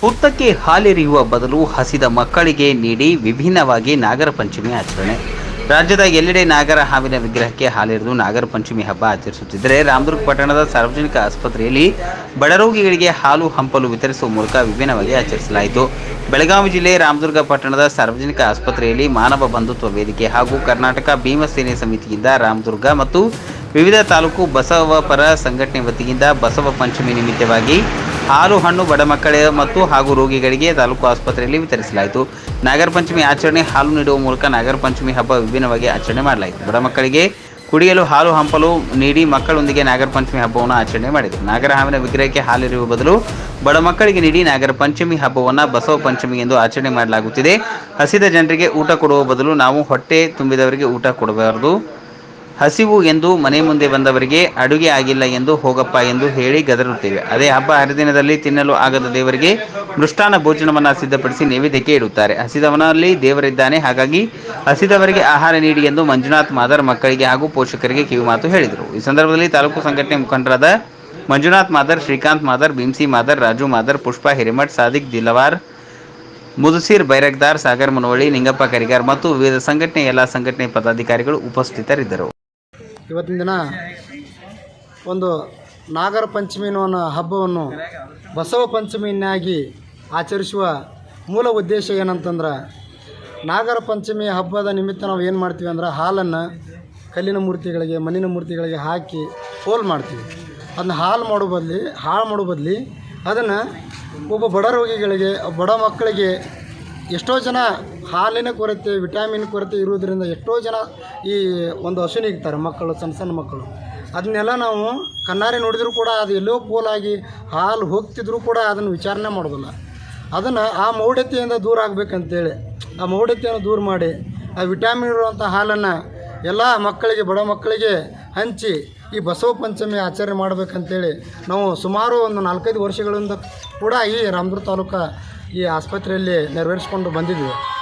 ಹುತ್ತಕ್ಕೆ ಹಾಲೆರೆಯುವ ಬದಲು ಹಸಿದ ಮಕ್ಕಳಿಗೆ ನೀಡಿ ವಿಭಿನ್ನವಾಗಿ ನಾಗರ ಪಂಚಮಿ ಆಚರಣೆ. ರಾಜ್ಯದ ಎಲ್ಲೆಡೆ ನಾಗರ ಹಾವಿನ ವಿಗ್ರಹಕ್ಕೆ ಹಾಲೆರೆದು ನಾಗರ ಪಂಚಮಿ ಹಬ್ಬ ಆಚರಿಸುತ್ತಿದ್ದರೆ ರಾಮದುರ್ಗ ಪಟ್ಟಣದ ಸಾರ್ವಜನಿಕ ಆಸ್ಪತ್ರೆಯಲ್ಲಿ ಬಡರೋಗಿಗಳಿಗೆ ಹಾಲು ಹಂಪಲು ವಿತರಿಸುವ ಮೂಲಕ ವಿಭಿನ್ನವಾಗಿ ಆಚರಿಸಲಾಯಿತು. ಬೆಳಗಾವಿ ಜಿಲ್ಲೆ ರಾಮದುರ್ಗ ಪಟ್ಟಣದ ಸಾರ್ವಜನಿಕ ಆಸ್ಪತ್ರೆಯಲ್ಲಿ ಮಾನವ ಬಂಧುತ್ವ ವೇದಿಕೆ ಹಾಗೂ ಕರ್ನಾಟಕ ಭೀಮಸೇನೆ ಸಮಿತಿಯಿಂದ ರಾಮದುರ್ಗ ಮತ್ತು ವಿವಿಧ ತಾಲೂಕು ಬಸವ ಪರ ಸಂಘಟನೆ ವತಿಯಿಂದ ಬಸವ ಪಂಚಮಿ ನಿಮಿತ್ತವಾಗಿ ಹಾಲು ಹಣ್ಣು ಬಡ ಮಕ್ಕಳ ಮತ್ತು ಹಾಗೂ ರೋಗಿಗಳಿಗೆ ತಾಲೂಕು ಆಸ್ಪತ್ರೆಯಲ್ಲಿ ವಿತರಿಸಲಾಯಿತು. ನಾಗರ ಪಂಚಮಿ ಆಚರಣೆ ಹಾಲು ನೀಡುವ ಮೂಲಕ ನಾಗರ ಪಂಚಮಿ ಹಬ್ಬ ವಿಭಿನ್ನವಾಗಿ ಆಚರಣೆ ಮಾಡಲಾಯಿತು. ಬಡ ಮಕ್ಕಳಿಗೆ ಕುಡಿಯಲು ಹಾಲು ಹಂಪಲು ನೀಡಿ ಮಕ್ಕಳೊಂದಿಗೆ ನಾಗರ ಪಂಚಮಿ ಹಬ್ಬವನ್ನು ಆಚರಣೆ ಮಾಡಿದರು. ನಾಗರ ಹಾವಿನ ವಿಗ್ರಹಕ್ಕೆ ಹಾಲಿರುವ ಬದಲು ಬಡ ಮಕ್ಕಳಿಗೆ ನೀಡಿ ನಾಗರ ಪಂಚಮಿ ಹಬ್ಬವನ್ನು ಬಸವ ಪಂಚಮಿ ಎಂದು ಆಚರಣೆ ಮಾಡಲಾಗುತ್ತಿದೆ. ಹಸಿದ ಜನರಿಗೆ ಊಟ ಕೊಡುವ ಬದಲು ನಾವು ಹೊಟ್ಟೆ ತುಂಬಿದವರಿಗೆ ಊಟ ಕೊಡಬಾರದು. ಹಸಿವು ಎಂದು ಮನೆ ಮುಂದೆ ಬಂದವರಿಗೆ ಅಡುಗೆ ಆಗಿಲ್ಲ ಎಂದು ಹೋಗಪ್ಪ ಎಂದು ಹೇಳಿ ಗದರುತ್ತೇವೆ. ಅದೇ ಹಬ್ಬ ಹರಿದಿನದಲ್ಲಿ ತಿನ್ನಲು ಆಗದ ದೇವರಿಗೆ ಮೃಷ್ಟಾನ ಭೋಜನವನ್ನು ಸಿದ್ಧಪಡಿಸಿ ನೈವೇದ್ಯಕ್ಕೆ ಇಡುತ್ತಾರೆ. ಹಸಿದವನಲ್ಲಿ ದೇವರಿದ್ದಾನೆ. ಹಾಗಾಗಿ ಹಸಿದವರಿಗೆ ಆಹಾರ ನೀಡಿ ಎಂದು ಮಂಜುನಾಥ್ ಮಾದರ್ ಮಕ್ಕಳಿಗೆ ಹಾಗೂ ಪೋಷಕರಿಗೆ ಕಿವಿಮಾತು ಹೇಳಿದರು. ಈ ಸಂದರ್ಭದಲ್ಲಿ ತಾಲೂಕು ಸಂಘಟನೆ ಮುಖಂಡರಾದ ಮಂಜುನಾಥ್ ಮಾದರ್, ಶ್ರೀಕಾಂತ್ ಮಾದರ್, ಭೀಮ್ಸಿ ಮಾದರ್, ರಾಜು ಮಾದರ್, ಪುಷ್ಪಾ ಹಿರೇಮಠ್, ಸಾದಿಕ್ ದಿಲವಾರ್, ಮುದುಸೀರ್ ಬೈರಕ್ದಾರ್ ಸಾಗರ್ ಮುನವಳ್ಳಿ, ನಿಂಗಪ್ಪ ಕರಿಗಾರ್ ಮತ್ತು ವಿವಿಧ ಸಂಘಟನೆ, ಎಲ್ಲ ಸಂಘಟನೆ ಪದಾಧಿಕಾರಿಗಳು ಉಪಸ್ಥಿತರಿದ್ದರು. ಇವತ್ತಿನ ದಿನ ಒಂದು ನಾಗರ ಪಂಚಮಿ ಅನ್ನೋ ಹಬ್ಬವನ್ನು ಬಸವ ಪಂಚಮಿಯನ್ನಾಗಿ ಆಚರಿಸುವ ಮೂಲ ಉದ್ದೇಶ ಏನಂತಂದ್ರೆ ನಾಗರ ಪಂಚಮಿ ಹಬ್ಬದ ನಿಮಿತ್ತ ನಾವು ಏನು ಮಾಡ್ತೀವಿ ಅಂದ್ರೆ ಹಾಲನ್ನು ಕಲ್ಲಿನ ಮೂರ್ತಿಗಳಿಗೆ, ಮಣ್ಣಿನ ಮೂರ್ತಿಗಳಿಗೆ ಹಾಕಿ ಹೋಲ್ ಮಾಡ್ತೀವಿ. ಅದನ್ನ ಹಾಲು ಮಾಡೋ ಬದಲಿ, ಹಾಳು ಮಾಡೋ ಬದಲಿ ಅದನ್ನು ಒಬ್ಬ ಬಡ ರೋಗಿಗಳಿಗೆ, ಬಡ ಮಕ್ಕಳಿಗೆ ಎಷ್ಟೋ ಜನ ಹಾಲಿನ ಕೊರತೆ, ವಿಟಾಮಿನ್ ಕೊರತೆ ಇರುವುದರಿಂದ ಎಷ್ಟೋ ಜನ ಈ ಒಂದು ಹಸುನಿಗ್ತಾರೆ ಮಕ್ಕಳು, ಸಣ್ಣ ಸಣ್ಣ ಮಕ್ಕಳು. ಅದನ್ನೆಲ್ಲ ನಾವು ಕಣ್ಣಾರೆ ನೋಡಿದರೂ ಕೂಡ ಅದು ಎಲ್ಲೋ ಪೋಲಾಗಿ ಹಾಲು ಹೋಗ್ತಿದ್ರು ಕೂಡ ಅದನ್ನು ವಿಚಾರಣೆ ಮಾಡೋದಿಲ್ಲ. ಅದನ್ನು ಆ ಮೌಢ್ಯತೆಯಿಂದ ದೂರ ಆಗಬೇಕಂತೇಳಿ, ಆ ಮೌಢ್ಯತೆಯನ್ನು ದೂರ ಮಾಡಿ, ಆ ವಿಟಾಮಿನ್ ಇರುವಂಥ ಹಾಲನ್ನು ಎಲ್ಲ ಮಕ್ಕಳಿಗೆ, ಬಡ ಮಕ್ಕಳಿಗೆ ಹಂಚಿ ಈ ಬಸವ ಪಂಚಮಿ ಆಚರಣೆ ಮಾಡಬೇಕಂತೇಳಿ ನಾವು ಸುಮಾರು ಒಂದು ನಾಲ್ಕೈದು ವರ್ಷಗಳಿಂದ ಕೂಡ ಈ ರಾಮದುರ್ಗ ತಾಲೂಕು ಈ ಆಸ್ಪತ್ರೆಯಲ್ಲಿ ನೆರವೇರಿಸ್ಕೊಂಡು ಬಂದಿದ್ವಿ.